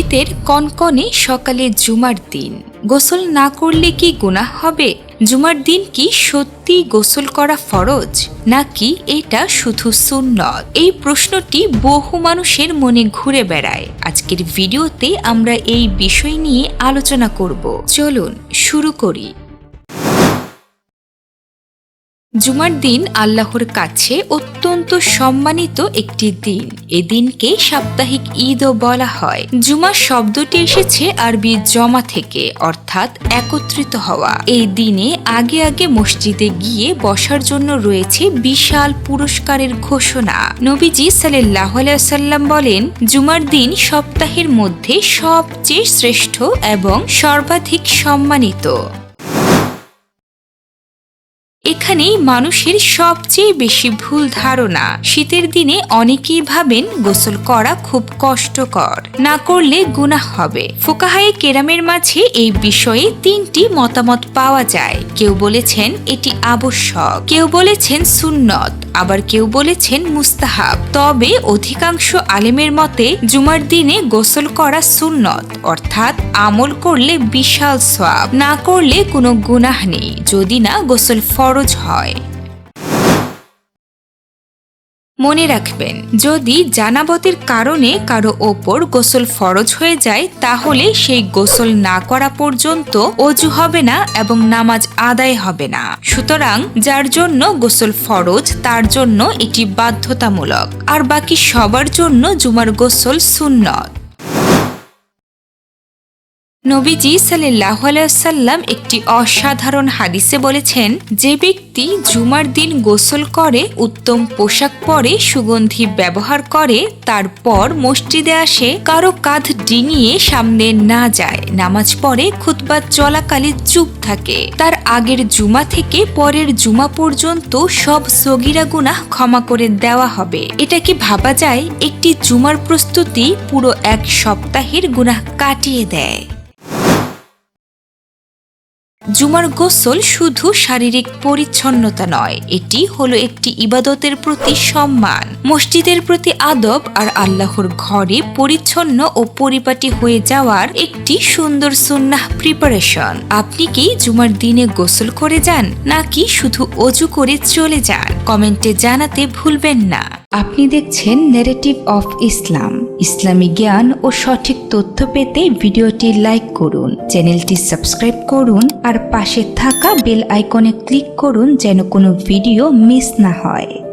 শীতের কনকনে সকালে জুমার দিন। গোসল না করলে কি গুনাহ হবে? জুমার দিন কি সত্যি গোসল করা ফরজ? নাকি এটা শুধু সুন্নত? এই প্রশ্নটি বহু মানুষের মনে ঘুরে বেড়ায়। আজকের ভিডিওতে আমরা এই বিষয় নিয়ে আলোচনা করব। চলুন শুরু করি। জুমার দিন আল্লাহর কাছে অত্যন্ত সম্মানিত একটি দিন। এ দিনকে সাপ্তাহিক ঈদও বলা হয়। জুমা শব্দটি এসেছে আরবি জমা থেকে, অর্থাৎ একত্রিত হওয়া। এই দিনে আগে আগে মসজিদে গিয়ে বসার জন্য রয়েছে বিশাল পুরস্কারের ঘোষণা। নবীজি সাল্লাহ সাল্লাম বলেন, জুমার দিন সপ্তাহের মধ্যে সবচেয়ে শ্রেষ্ঠ এবং সর্বাধিক সম্মানিত। এখানেই মানুষের সবচেয়ে বেশি ভুল ধারণা। শীতের দিনে অনেকেই ভাবেন গোসল করা খুব কষ্টকর। না করলে গুনাহ হবে। ফোকাহায়ে কেরামের মাঝে এই বিষয়ে তিনটি মতামত পাওয়া যায়। কেউ বলেছেন এটি আবশ্যক, কেউ বলেছেন সুন্নত, আবার কেউ বলেছেন মুস্তাহাব। তবে অধিকাংশ আলেমের মতে, জুমার দিনে গোসল করা সুন্নত, অর্থাৎ আমল করলে বিশাল সোয়াব না করলে কোনো গুনাহ নেই। যদি না, গোসল ফরজ হয়। মনে রাখবেন, যদি জানাবতের কারণে কারও ওপর গোসল ফরজ হয়ে যায়, তাহলে সেই গোসল না করা পর্যন্ত অজু হবে না এবং নামাজ আদায় হবে না। সুতরাং যার জন্য গোসল ফরজ, তার জন্য এটি বাধ্যতামূলক। আর বাকি সবার জন্য জুমার গোসল সুন্নত। নবীজি সাল্লাহ সাল্লাম একটি অসাধারণ হাদিসে বলেছেন, যে ব্যক্তি জুমার দিন গোসল করে, উত্তম পোশাক পরে, সুগন্ধি ব্যবহার করে, তারপর মসজিদে আসে, কারও কাঁধ ডিঙিয়ে সামনে না যায়, নামাজ পড়ে, খুতবা চলাকালে চুপ থাকে, তার আগের জুমা থেকে পরের জুমা পর্যন্ত সব সগিরা গুনাহ ক্ষমা করে দেওয়া হবে। এটা কি ভাবা যায়? একটি জুমার প্রস্তুতি পুরো এক সপ্তাহের গুনাহ কাটিয়ে দেয়। জুমার গোসল শুধু শারীরিক পরিচ্ছন্নতা নয়, এটি হলো একটি ইবাদতের প্রতি সম্মান। মসজিদের প্রতি আদব আর আল্লাহর ঘরে পরিচ্ছন্ন ও পরিপাটি হয়ে যাওয়ার একটি সুন্দর সুন্নাহ প্রিপারেশন আপনি কি জুমার দিনে গোসল করে যান, নাকি শুধু অজু করে চলে যান? কমেন্টে জানাতে ভুলবেন না। আপনি দেখছেন নেরেটিভ অফ ইসলাম ইসলামী জ্ঞান ও সঠিক তথ্য পেতে ভিডিওটি লাইক করুন, চ্যানেলটি সাবস্ক্রাইব করুন আর পাশে থাকা বেল আইকনে ক্লিক করুন যেন কোনো ভিডিও মিস না হয়।